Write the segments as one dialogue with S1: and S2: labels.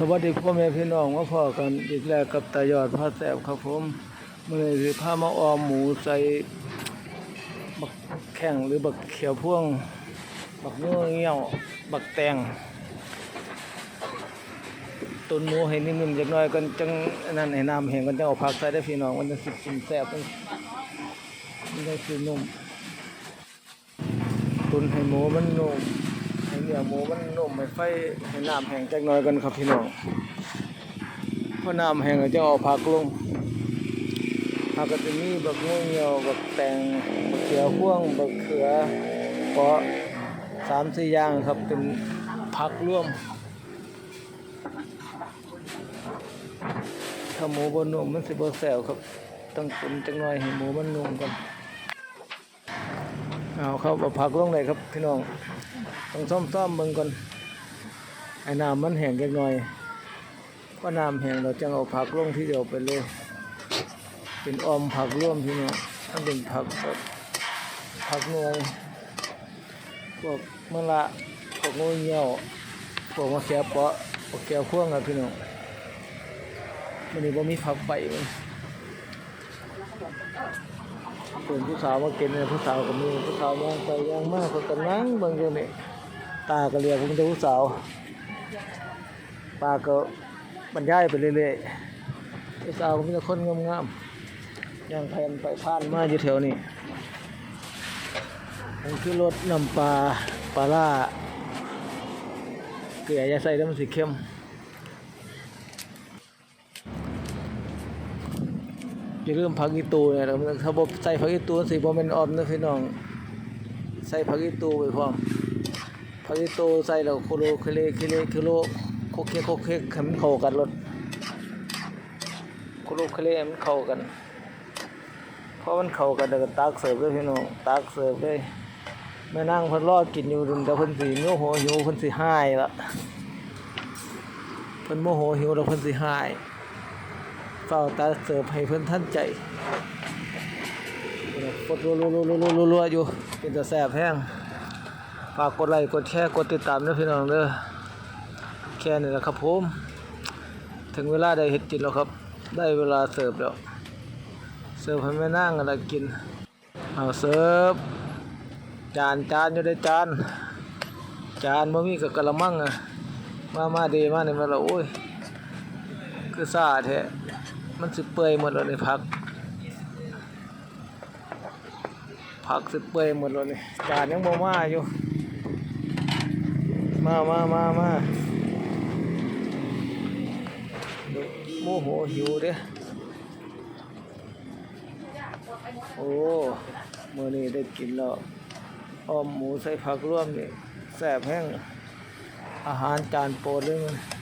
S1: สวัสดีพ่อแม่พี่น้องมาพ่อกันอีกแล้วกับตายอดพระแสบครับผมมื้อนี้สิพามาออมหมูใส่บักแข้งหรือบักเขียวพ่วง บักเนื้อเงี้ยว บักแตงต้นหมูให้นิ่มๆจักน่อยกันจังนนั้นให้น้ำแห้งกันจังเอาผักใส่ได้พี่น้องมันจะสิกินแซ่บมันมันได้สินุ่มตุนให้หมูมันนุ่ม นื้อหมูมันนุ่มให้ไฟให้น้ำแห้งจักหน่อยกันครับพี่น้องพอน้ำแห้งก็จะเอาผักลงผักก็จะมีบักงูเหี่ยวบักแตงบักเขือพ่วงบักเขือเปาะสามสี่อย่างครับเป็นผักร่วมถ้าหมูบนนุ่มมันสิบแซวครับต้องตุนจักหน่อยให้หมูมันนุ่มก่อนเอาครับเอาผักลงเลยครับพี่น้อง ต้องซ่อมซ่อมเบิ่งก่อนไอ้น้ำมันแห้งจักหน่อยพอน้ำแห้งเราจะเอาผักลงที่เดียวไปเลย เป็นออมผักร่วมพี่น้องอันเป็นผักผักหน่วยพวกมะละพวกงูเหี่ยวพวกมะเขือเปาะพวกแก้วพ่วงครับพี่น้องมันนี้บ่มีผักใบมัน เพิ่นผู้สาวมากินเนี่ยผู้สาวก็มีผู้สาวย่างไปย่างมาเพิ่นก็นั่งบิ่งอยู่นี่ตาก็เรียกผมแต่ผู้สาวปากก็บรรยายไปเรื่อยๆผู้สาวก็มีแต่คนงามๆย่างแผนไปผ่านมาอยู่แถวนี้มันคือรถน้ำปลาปลาล่าเกลืออย่าใส่แล้วมันสิเข้ม อย่าลืมผักอีตูเนี่ยนะครับถ้าบ่ใส่ผักอีตูสิบ่แม่นออมนะพี่น้อง ใส่ผักอีตูไปพร้อมผักอีตูใส่แล้วโคโลเคเลเคเลเคโลโคเคโคเคให้มันเข้ากันรสโคโลเคเลให้มันเข้ากันเพอมันเข้ากันแล้วก็ตักเสิร์ฟเลยพี่น้องตักเสิร์ฟเลยแม่นางเพิ่นรอกินอยู่แต่เพิ่นสิโมโหหิวเพิ่นสิหายละเพิ่นโมโหหิวแล้วเพิ่นสิหาย เฝ้าตาเสิร์ฟให้เพิ่อนท่านใจกดรัวๆๆๆๆอยู่ เป็นตาแซ่บแห้งฝากกดไลค์กดแชร์กดติดตามด้วยพี่น้องเด้อแค่นี้แหละครับผมถึงเวลาได้เฮ็ดกินแล้วครับ ได้เวลาเสิร์ฟแล้ว เสิร์ฟให้แม่นางอะไรกินเอาเสิร์ฟจานจานอยู่ได้จานจานบ่มีกับกะละมังอะมามาดีมานี่มาละโอ้ย คือซาแท้มันสิเปื่อยหมดแล้วนี่ผักผักสิเปื่อยหมดแล้วนี่จานยังบ่มาอยู่ มามามามาโมโหหิวเด้โอ้มื้อนี้ได้กินแล้วอ้อมหมูใส่ผักร่วมนี่แซ่บแห้งอาหารจานโปรดเลยมัน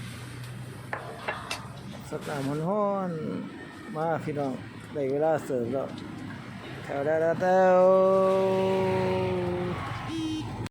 S1: สตาร์มันฮ้อนมาพี่น้องได้เวลาเสิร์ฟแล้วแถวได้แล้วแถว